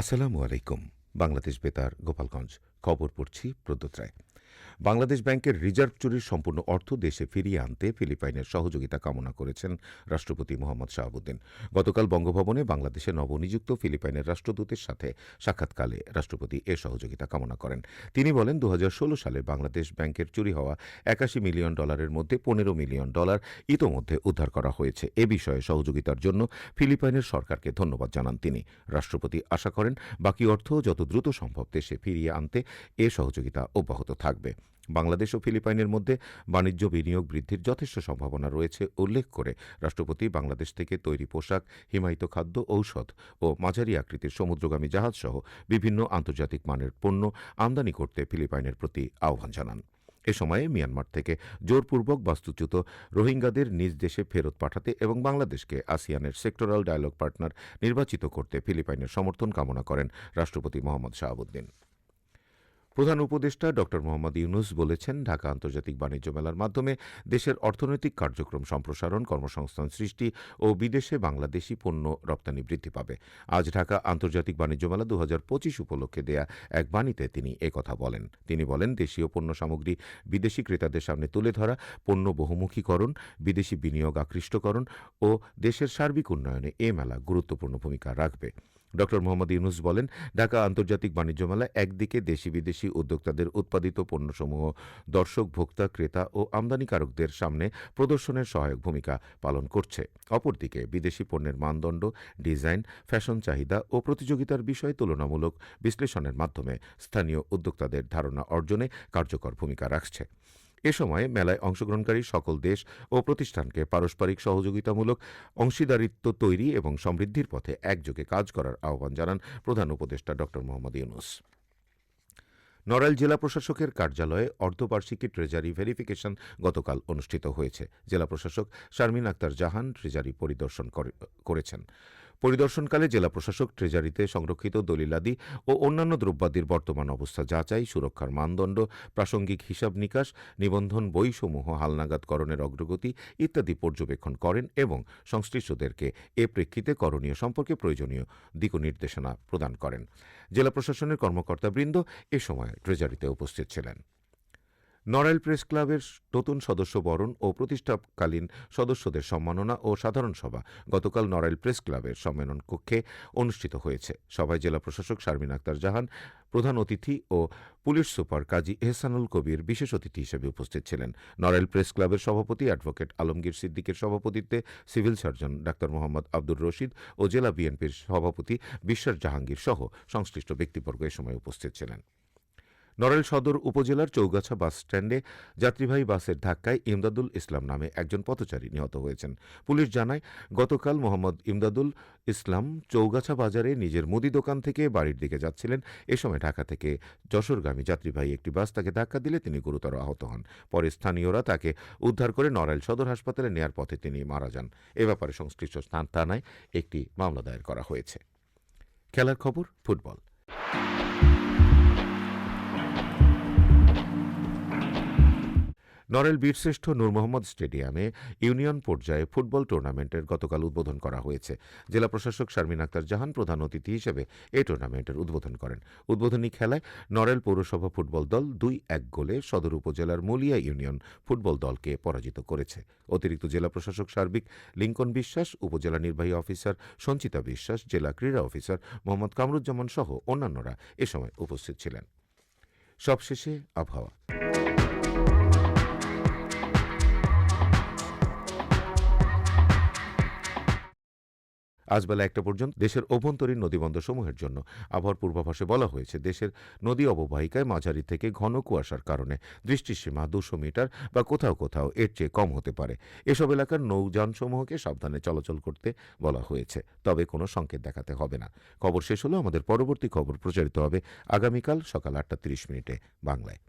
আসসালামু আলাইকুম বাংলাদেশ বেতার গোপালগঞ্জ। খবর পড়ছি প্রদ্যোত রায় বাংলাদেশ ব্যাংকের রিজার্ভ চুরির সম্পূর্ণ অর্থ দেশে ফিরিয়ে আনতে ফিলিপাইনের সহযোগিতা কামনা করেছেন রাষ্ট্রপতি মোহাম্মদ শাহাবুদ্দিন। গতকাল বঙ্গভবনে বাংলাদেশে নবনিযুক্ত ফিলিপাইনের রাষ্ট্রদূতের সাথে সাক্ষাৎকালে রাষ্ট্রপতি এ সহযোগিতা কামনা করেন। তিনি বলেন দু হাজার ষোলো সালে বাংলাদেশ ব্যাংকের চুরি হওয়া একাশি মিলিয়ন ডলারের মধ্যে পনেরো মিলিয়ন ডলার ইতোমধ্যে উদ্ধার করা হয়েছে। এ বিষয়ে সহযোগিতার জন্য ফিলিপাইনের সরকারকে ধন্যবাদ জানান তিনি। রাষ্ট্রপতি আশা করেন, বাকি অর্থ যত দ্রুত সম্ভব দেশে ফিরিয়ে আনতে এ সহযোগিতা অব্যাহত থাকবে। বাংলাদেশ ও ফিলিপাইনের মধ্যে বাণিজ্য বিনিয়োগ বৃদ্ধির যথেষ্ট সম্ভাবনা রয়েছে উল্লেখ করে রাষ্ট্রপতি বাংলাদেশ থেকে তৈরি পোশাক, হিমায়িত খাদ্য, ঔষধ ও মাঝারি আকৃতির সমুদ্রগামী জাহাজসহ বিভিন্ন আন্তর্জাতিক মানের পণ্য আমদানি করতে ফিলিপাইনের প্রতি আহ্বান জানান। এ সময়ে মিয়ানমার থেকে জোরপূর্বক বাস্তুচ্যুত রোহিঙ্গাদের নিজ দেশে ফেরত পাঠাতে এবং বাংলাদেশকে আসিয়ানের সেক্টরাল ডায়ালগ পার্টনার নির্বাচিত করতে ফিলিপাইনের সমর্থন কামনা করেন রাষ্ট্রপতি মোহাম্মদ শাহাবুদ্দিন। প্রধান উপদেষ্টা ড. মোহাম্মদ ইউনুস বলেছেন, ঢাকা আন্তর্জাতিক বাণিজ্য মেলার মাধ্যমে দেশের অর্থনৈতিক কার্যক্রম সম্প্রসারণ, কর্মসংস্থান সৃষ্টি ও বিদেশে বাংলাদেশি পণ্য রপ্তানি বৃদ্ধি পাবে। আজ ঢাকা আন্তর্জাতিক বাণিজ্য মেলা দু হাজার পঁচিশ উপলক্ষে দেয়া এক বাণীতে তিনি একথা বলেন। তিনি বলেন, দেশীয় পণ্য সামগ্রী বিদেশি ক্রেতাদের সামনে তুলে ধরা, পণ্য বহুমুখীকরণ, বিদেশি বিনিয়োগ আকৃষ্টকরণ ও দেশের সার্বিক উন্নয়নে এ মেলা গুরুত্বপূর্ণ ভূমিকা রাখবে। ড মোহাম্মদ ইউনুস বলেন, ঢাকা আন্তর্জাতিক বাণিজ্য মেলা একদিকে দেশি বিদেশি উদ্যোক্তাদের উৎপাদিত পণ্যসমূহ, দর্শক, ভোক্তা, ক্রেতা ও আমদানিকারকদের সামনে প্রদর্শনের সহায়ক ভূমিকা পালন করছে। অপরদিকে, বিদেশি পণ্যের মানদণ্ড, ডিজাইন, ফ্যাশন চাহিদা ও প্রতিযোগিতার বিষয়ে তুলনামূলক বিশ্লেষণের মাধ্যমে স্থানীয় উদ্যোক্তাদের ধারণা অর্জনে কার্যকর ভূমিকা রাখছে। এ সময় মেলায় অংশগ্রহণকারী সকল দেশ ও প্রতিষ্ঠানকে পারস্পরিক সহযোগিতামূলক অংশীদারিত্ব তৈরি এবং সমৃদ্ধির পথে একযোগে কাজ করার আহ্বান জানান প্রধান উপদেষ্টা ড. মোহাম্মদ ইউনুস। নড়াইল জেলা প্রশাসকের কার্যালয়ে অর্ধবার্ষিকী ট্রেজারি ভেরিফিকেশন গতকাল অনুষ্ঠিত হয়েছে। জেলা প্রশাসক শারমিন আক্তার জাহান ট্রেজারি পরিদর্শন করেছেন। পরিদর্শনকালে জেলা প্রশাসক, ট্রেজারিতে সংরক্ষিত দলিলাদি ও অন্যান্য দ্রব্যাদির বর্তমান অবস্থা যাচাই, সুরক্ষার মানদণ্ড, প্রাসঙ্গিক হিসাব নিকাশ, নিবন্ধন বইসমূহ, হালনাগাদকরণের অগ্রগতি ইত্যাদি পর্যবেক্ষণ করেন এবং সংশ্লিষ্টদেরকে এ প্রেক্ষিতে করণীয় সম্পর্কে প্রয়োজনীয় দিক নির্দেশনা প্রদান করেন। জেলা প্রশাসনের কর্মকর্তাবৃন্দ এ সময় ট্রেজারিতে উপস্থিত ছিলেন। নড়াইল প্রেস ক্লাবের নতুন সদস্য বরণ ও প্রতিষ্ঠাকালীন সদস্যদের সম্মাননা ও সাধারণ সভা গতকাল নড়াইল প্রেস ক্লাবের সম্মেলন কক্ষে অনুষ্ঠিত হয়েছে। সভায় জেলা প্রশাসক শারমিন আক্তার জাহান, প্রধান অতিথি ও পুলিশ সুপার কাজী এহসানুল কবির বিশেষ অতিথি হিসেবে উপস্থিত ছিলেন। নড়াইল প্রেস ক্লাবের সভাপতি অ্যাডভোকেট আলমগীর সিদ্দিকের সভাপতিত্বে civil surgeon doctor Mohammad Abdur Rashid ও জেলা বিএনপির সভাপতি বিশ্বাস জাহাঙ্গীর সহ সংশ্লিষ্ট ব্যক্তিবর্গ এ সময় উপস্থিত ছিলেন। নড়াইল সদর উপজেলার চৌগাছা বাস স্ট্যান্ডে যাত্রীবাহী বাসের ধাক্কায় ইমদাদুল ইসলাম নামে একজন পথচারী নিহত হয়েছেন। পুলিশ জানায়, গতকাল মোহাম্মদ ইমদাদুল ইসলাম চৌগাছা বাজারে নিজের মুদি দোকান থেকে বাড়ির দিকে যাচ্ছিলেন। এ সময় ঢাকা থেকে যশোরগামী যাত্রীবাহী একটি বাস তাকে ধাক্কা দিলে তিনি গুরুতর আহত হন। পরে স্থানীয়রা তাকে উদ্ধার করে নড়াইল সদর হাসপাতালে নেয়ার পথে তিনি মারা যান। এ ব্যাপারে সংশ্লিষ্ট স্থান থানায় একটি মামলা দায়ের করা হয়েছে। খেলার খবর, ফুটবল। নরেল বীরশ্রেষ্ঠ নূর মোহাম্মদ স্টেডিয়ামে ইউনিয়ন পর্যায়ে ফুটবল টুর্নামেন্টের গতকাল উদ্বোধন করা হয়েছে। জেলা প্রশাসক শারমিন আক্তার জাহান প্রধান অতিথি হিসেবে এই টুর্নামেন্টের উদ্বোধন করেন। উদ্বোধনী খেলায় নরেল পৌরসভা ফুটবল দল দুই এক গোলে সদর উপজেলার মলিয়া ইউনিয়ন ফুটবল দলকে পরাজিত করেছে। অতিরিক্ত জেলা প্রশাসক সার্বিক লিঙ্কন বিশ্বাস, উপজেলা নির্বাহী অফিসার সঞ্চিতা বিশ্বাস, জেলা ক্রীড়া অফিসার মোহাম্মদ কামরুজ্জামান সহ অন্যান্যরা এ সময় উপস্থিত ছিলেন। সবশেষে আবহাওয়া। আজ বেলা একটা পর্যন্ত দেশের অভ্যন্তরীণ নদীবন্দরসমূহের জন্য আবহাওয়ার পূর্বাভাসে বলা হয়েছে, দেশের নদী অববাহিকায় মাঝারি থেকে ঘন কুয়াশার কারণে দৃষ্টিসীমা দুশো মিটার বা কোথাও কোথাও এর চেয়ে কম হতে পারে। এসব এলাকার নৌযানসমূহকে সাবধানে চলাচল করতে বলা হয়েছে, তবে কোনো সংকেত দেখাতে হবে না। খবর শেষ হলো আমাদের পরবর্তী খবর প্রচারিত হবে আগামীকাল সকাল আটটা তিরিশ মিনিটে বাংলায়।